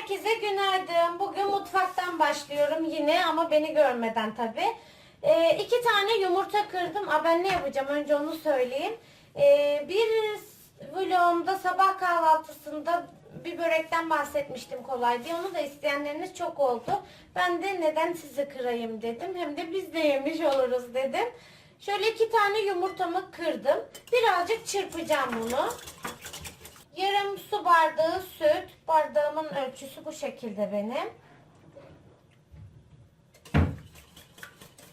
Herkese günaydın. Bugün mutfaktan başlıyorum yine ama beni görmeden tabi. Ee, iki tane yumurta kırdım. Aa, ben ne yapacağım önce onu söyleyeyim. Ee, bir vlogumda sabah kahvaltısında bir börekten bahsetmiştim kolay diye. Onu da isteyenleriniz çok oldu. Ben de neden sizi kırayım dedim. Hem de biz de yemiş oluruz dedim. Şöyle iki tane yumurtamı kırdım. Birazcık çırpacağım bunu. Su bardağı süt. Bardağımın ölçüsü bu şekilde benim.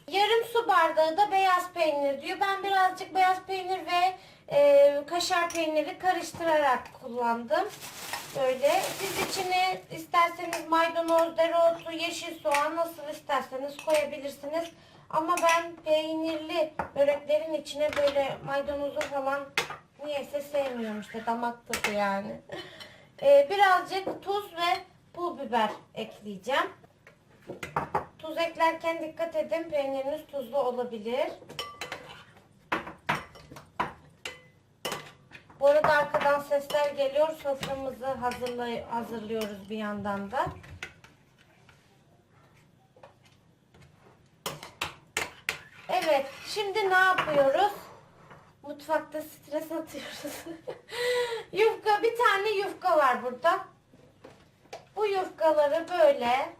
Yarım su bardağı da beyaz peynir diyor. Ben birazcık beyaz peynir ve e, kaşar peyniri karıştırarak kullandım. Böyle. Siz içine isterseniz maydanoz, dereotu, yeşil soğan nasıl isterseniz koyabilirsiniz. Ama ben peynirli böreklerin içine böyle maydanozu falan niyeyse sevmiyorum işte damak tadı yani. Ee, birazcık tuz ve pul biber ekleyeceğim. Tuz eklerken dikkat edin peyniriniz tuzlu olabilir. Bu arada arkadan sesler geliyor. Soframızı hazırlay hazırlıyoruz bir yandan da. Evet, şimdi ne yapıyoruz? Mutfakta stres atıyoruz. yufka, bir tane yufka var burada. Bu yufkaları böyle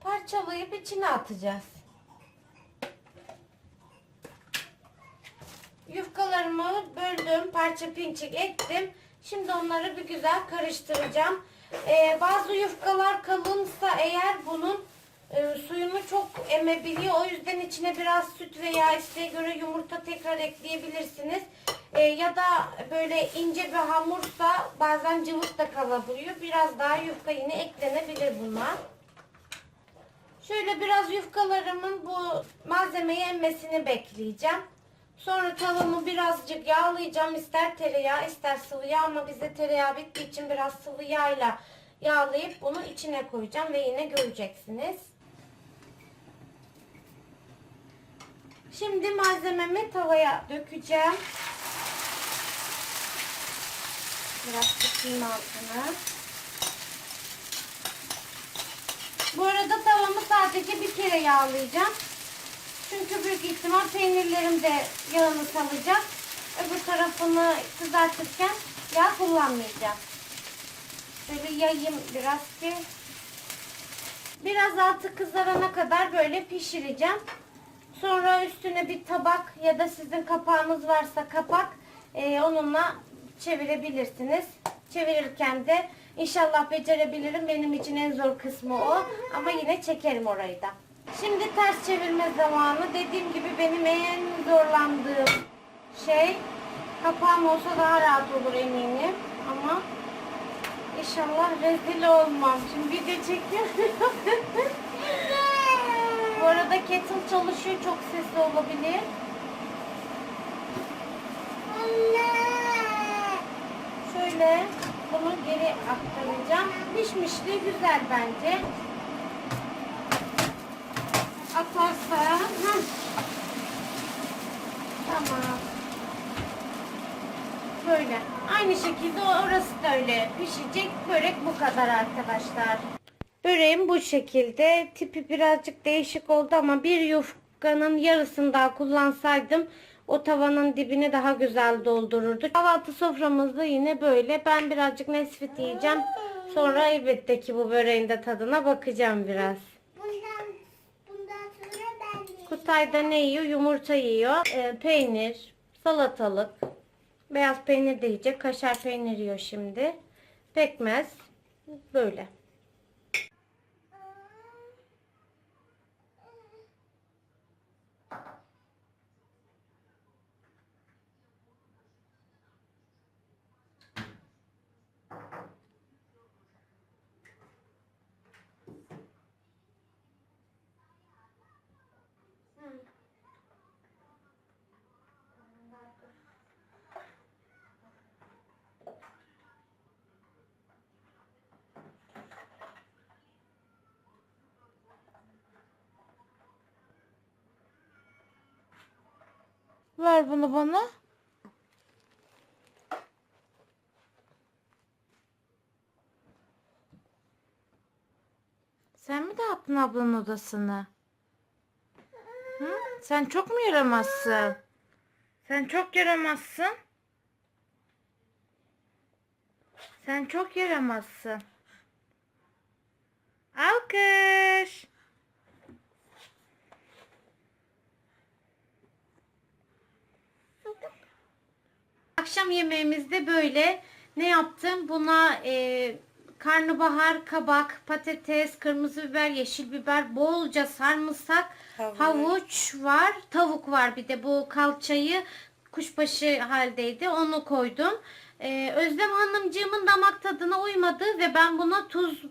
parçalayıp içine atacağız. Yufkalarımı böldüm, parça pinçik ettim. Şimdi onları bir güzel karıştıracağım. Ee, bazı yufkalar kalınsa eğer bunun e, suyunu çok emebiliyor. O yüzden içine biraz süt veya isteğe göre yumurta tekrar ekleyebilirsiniz. E, ya da böyle ince bir hamursa bazen cıvık da kalabiliyor. Biraz daha yufka yine eklenebilir buna. Şöyle biraz yufkalarımın bu malzemeyi emmesini bekleyeceğim. Sonra tavamı birazcık yağlayacağım. İster tereyağı ister sıvı yağ ama bizde tereyağı bittiği için biraz sıvı yağla yağlayıp bunu içine koyacağım ve yine göreceksiniz. Şimdi malzememi tavaya dökeceğim. Biraz sıkayım altını. Bu arada tavamı sadece bir kere yağlayacağım. Çünkü büyük ihtimal peynirlerim de yağını salacak. Öbür tarafını kızartırken yağ kullanmayacağım. Böyle yayayım biraz ki. Biraz altı kızarana kadar böyle pişireceğim. Sonra üstüne bir tabak ya da sizin kapağınız varsa kapak e, onunla çevirebilirsiniz. Çevirirken de inşallah becerebilirim. Benim için en zor kısmı o. Ama yine çekerim orayı da. Şimdi ters çevirme zamanı. Dediğim gibi benim en zorlandığım şey kapağım olsa daha rahat olur eminim. Ama inşallah rezil olmam. Şimdi video çekiyorum. Bu arada kettle çalışıyor. Çok sesli olabilir. Şöyle bunu geri aktaracağım. Pişmişliği güzel bence. Akarsa. Heh. Tamam. Böyle. Aynı şekilde orası da öyle pişecek. Börek bu kadar arkadaşlar. Böreğim bu şekilde. Tipi birazcık değişik oldu ama bir yufkanın yarısını daha kullansaydım o tavanın dibini daha güzel doldururdu. Kahvaltı soframızda yine böyle. Ben birazcık nesfit yiyeceğim. Sonra elbette ki bu böreğin de tadına bakacağım biraz. Bundan, bundan sonra ben yiyeceğim. Kutayda ne yiyor? Yumurta yiyor. Ee, peynir, salatalık. Beyaz peynir de yiyecek. Kaşar peynir yiyor şimdi. Pekmez. Böyle. Ver bunu bana. Sen mi dağıttın ablanın odasını? Hı? Sen çok mu yaramazsın? Sen çok yaramazsın. Sen çok yaramazsın. Akşam yemeğimizde böyle ne yaptım? Buna e, karnabahar, kabak, patates, kırmızı biber, yeşil biber, bolca sarımsak, Havuç. havuç var, tavuk var. Bir de bu kalçayı kuşbaşı haldeydi. Onu koydum. E, Özlem Hanımcığımın damak tadına uymadı ve ben buna tuz,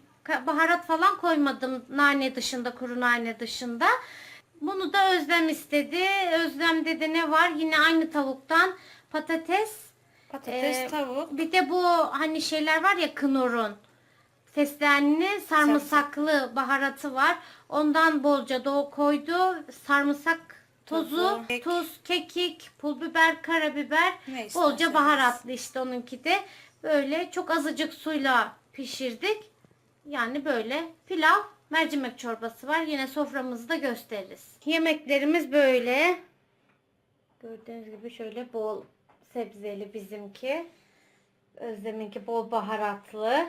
baharat falan koymadım. Nane dışında, kuru nane dışında. Bunu da Özlem istedi. Özlem dedi ne var? Yine aynı tavuktan patates, Patates, ee, tavuk. Bir de bu hani şeyler var ya knorrun. Fesleğenli sarımsaklı baharatı var. Ondan bolca da o koydu. Sarımsak tozu, Tozu, kek. tuz, kekik, pul biber, karabiber, Ne bolca baharatlı işte onunki de. Böyle çok azıcık suyla pişirdik. Yani böyle pilav, mercimek çorbası var. Yine soframızda gösteririz. Yemeklerimiz böyle. Gördüğünüz gibi şöyle bol sebzeli bizimki. Özlem'inki bol baharatlı.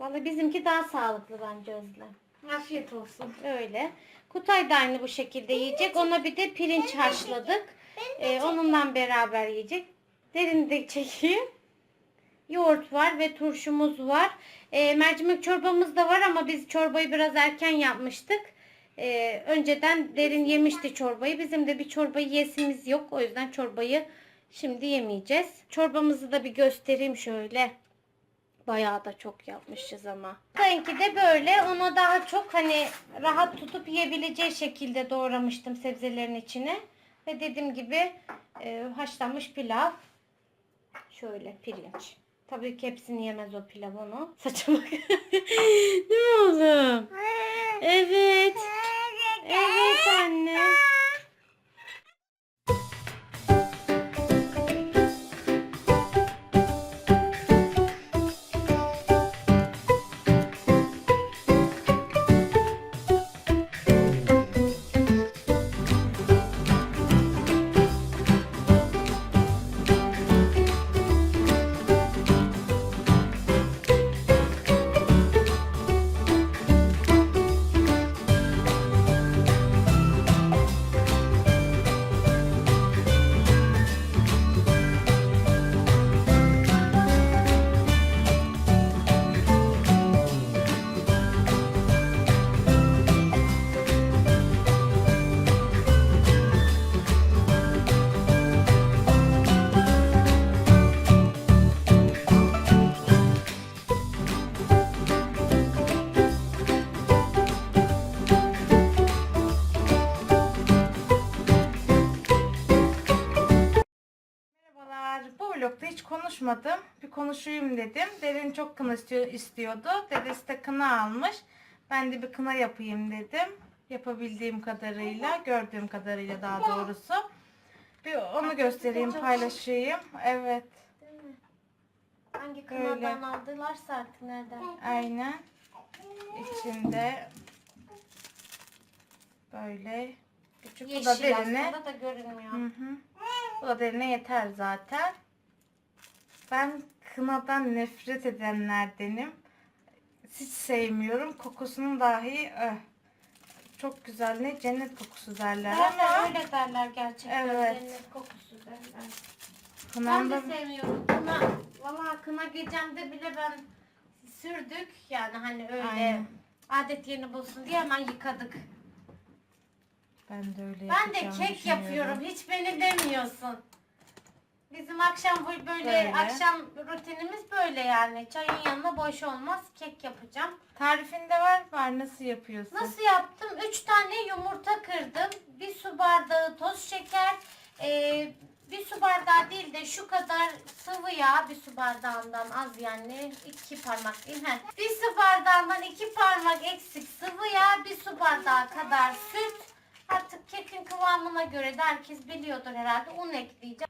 Vallahi bizimki daha sağlıklı bence Özlem. Afiyet olsun. Öyle. Kutay da aynı bu şekilde yiyecek. Ona bir de pirinç haşladık. Ee, onunla beraber yiyecek. Derin de çekeyim. Yoğurt var ve turşumuz var. Ee, mercimek çorbamız da var ama biz çorbayı biraz erken yapmıştık. Ee, önceden derin yemişti çorbayı. Bizim de bir çorbayı yesimiz yok. O yüzden çorbayı şimdi yemeyeceğiz. Çorbamızı da bir göstereyim şöyle. Bayağı da çok yapmışız ama. Benimki de böyle. Ona daha çok hani rahat tutup yiyebileceği şekilde doğramıştım sebzelerin içine. Ve dediğim gibi e, haşlanmış pilav. Şöyle pirinç. Tabii ki hepsini yemez o pilav onu. Saça bak. Değil mi oğlum? Evet. Evet anne. Konuşmadım. Bir konuşayım dedim. Derin çok kına istiyor, istiyordu. Dedesi de kına almış. Ben de bir kına yapayım dedim. Yapabildiğim kadarıyla, gördüğüm kadarıyla daha doğrusu. Bir onu göstereyim, paylaşayım. Evet? Hangi Böyle. kanaldan aldılarsa artık nereden? aynen. İçinde böyle küçük. Bu da Yeşil derine. aslında da görünmüyor. Hı hı. Bu da derine yeter zaten. Ben kınadan nefret edenlerdenim. Hiç sevmiyorum. Kokusunu dahi öh. çok güzel ne cennet kokusu derler Zaten ama öyle derler gerçekten. Evet. Cennet kokusu derler. Ben kınamda de sevmiyorum. Kına, valla kına gecemde bile ben sürdük. Yani hani öyle Aynen. adet yerini bulsun diye hemen yıkadık. ben de öyle Ben de yapacağımı kek düşünüyorum. yapıyorum. Hiç beni demiyorsun. Bizim akşam bu böyle Böyle. akşam rutinimiz böyle yani. Çayın yanına boş olmaz. Kek yapacağım. Tarifinde var var nasıl yapıyorsun? Nasıl yaptım? 3 tane yumurta kırdım. Bir su bardağı toz şeker. ee, bir su bardağı değil de şu kadar sıvı yağ bir su bardağından az yani iki parmak değil? Bir su bardağından iki parmak eksik sıvı yağ bir su bardağı kadar süt. Artık kekin kıvamına göre de herkes biliyordur herhalde un ekleyeceğim.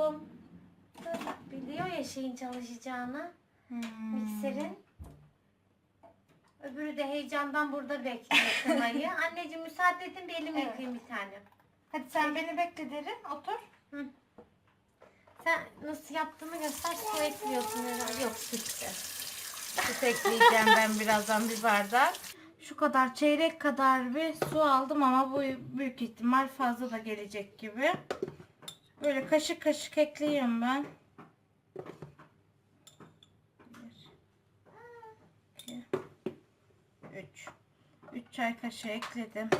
Oğlum? Biliyor ya şeyin çalışacağını Hmm. mikserin. Öbürü de heyecandan burada bekliyor kınayı. Anneciğim müsaade edin bir elimi Evet. yıkayayım bir tane. Hadi sen beni bekle derin. Otur. Sen nasıl yaptığını göster. Su ekliyorsun herhalde. Yok sütte. Süt ekleyeceğim ben birazdan bir bardak. Şu kadar çeyrek kadar bir su aldım ama bu büyük ihtimal fazla da gelecek gibi. Böyle kaşık kaşık ekliyorum ben. Bir, iki, üç. Üç çay kaşığı ekledim.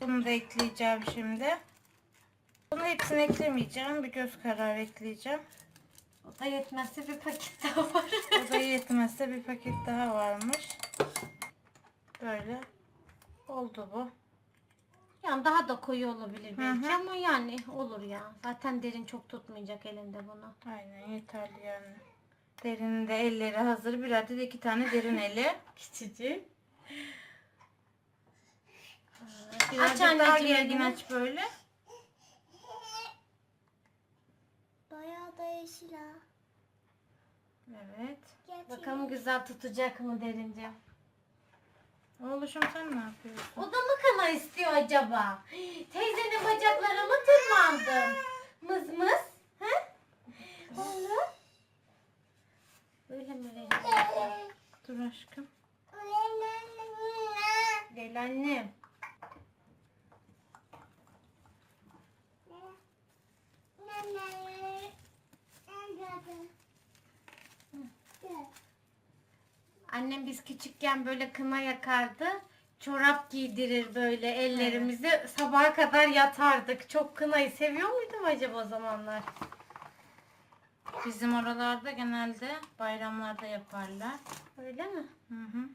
Bunu da ekleyeceğim şimdi. Bunu hepsini eklemeyeceğim. Bir göz kararı ekleyeceğim. O da yetmezse bir paket daha var. O da yetmezse bir paket daha varmış. Böyle oldu bu. yani daha da koyu olabilir belki hı. ama yani olur ya. Zaten derin çok tutmayacak elinde bunu. Aynen yeterli yani. Derinin de elleri hazır. Bir adet iki tane derin eli. Küçücük. Birazcık anneciğim daha gergin elini. aç böyle. Bayağı da yeşil ha. Evet. Gerçekten. Bakalım güzel tutacak mı derince. Oğluşum sen ne yapıyorsun? O da mı kana istiyor acaba? Teyzenin bacaklarına mı tırmandı? Mız mız. He? Oğlum. Böyle mi vereceğim? Dur aşkım. Gel annem. Annem biz küçükken böyle kına yakardı. Çorap giydirir böyle ellerimizi. Sabaha kadar yatardık. Çok kınayı seviyor muydum acaba o zamanlar? Bizim oralarda genelde bayramlarda yaparlar. Öyle mi? Hı hı.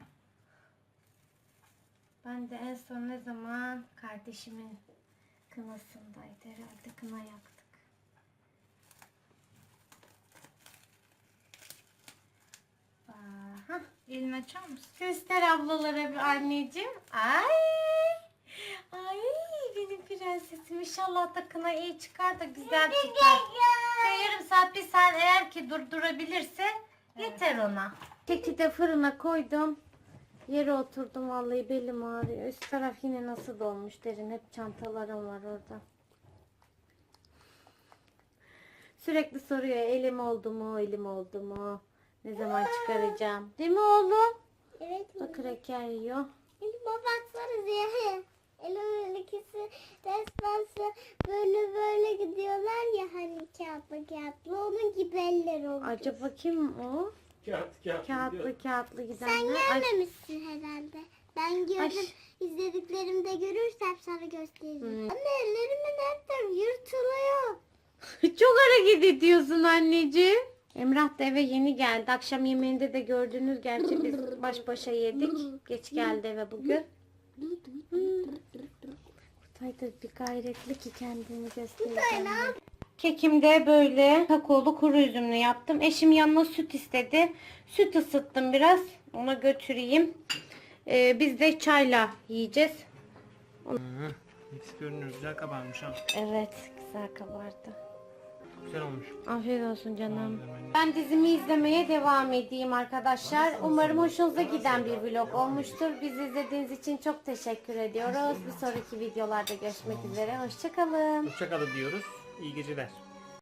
Ben de en son ne zaman kardeşimin kınasındaydı herhalde kına yaktık. Aha. Elini açar mısın? Göster ablalara bir anneciğim. Ay. Ay benim prensesim. İnşallah da kına iyi çıkar da güzel. Şöyle yarım saat bir saat eğer ki durdurabilirse yeter ona. Keki de fırına koydum. Yere oturdum vallahi belim ağrıyor. Üst taraf yine nasıl dolmuş derin. Hep çantalarım var orada. Sürekli soruyor elim oldu mu elim oldu mu? Ne zaman çıkaracağım? Değil mi oğlum? Evet. Bak kraker yiyor. Elime baksana Ziya. Elimin ikisi resmen böyle böyle gidiyorlar ya hani kağıtlı kağıtlı. Onun gibi eller oldu. Acaba kim o? Kağıt, kağıt. Kağıtlı kağıtlı Sen gidenler. Ay, görmemişsin herhalde. Ben gördüm. Ay. İzlediklerimde görürsem sana gösteririm. Hmm. Anne ellerimin tarafı yırtılıyor. Çok hareket ediyorsun anneciğim. Emrah da eve yeni geldi. Akşam yemeğinde de gördünüz. Gerçi biz baş başa yedik. Geç geldi eve bugün. Kutay da bir gayretli ki kendini göstereceğim. Kekim de böyle kakaolu kuru üzümlü yaptım. Eşim yanına süt istedi. Süt ısıttım biraz. Ona götüreyim. Ee, biz de çayla yiyeceğiz. Mis görünüyor. Güzel kabarmış ha. Evet güzel kabardı. Güzel olmuş. Afiyet olsun canım. Ben dizimi izlemeye devam edeyim arkadaşlar. Umarım hoşunuza giden bir vlog olmuştur. Bizi izlediğiniz için çok teşekkür ediyoruz. Bir sonraki videolarda görüşmek üzere. Hoşçakalın. Hoşçakalın diyoruz. İyi geceler.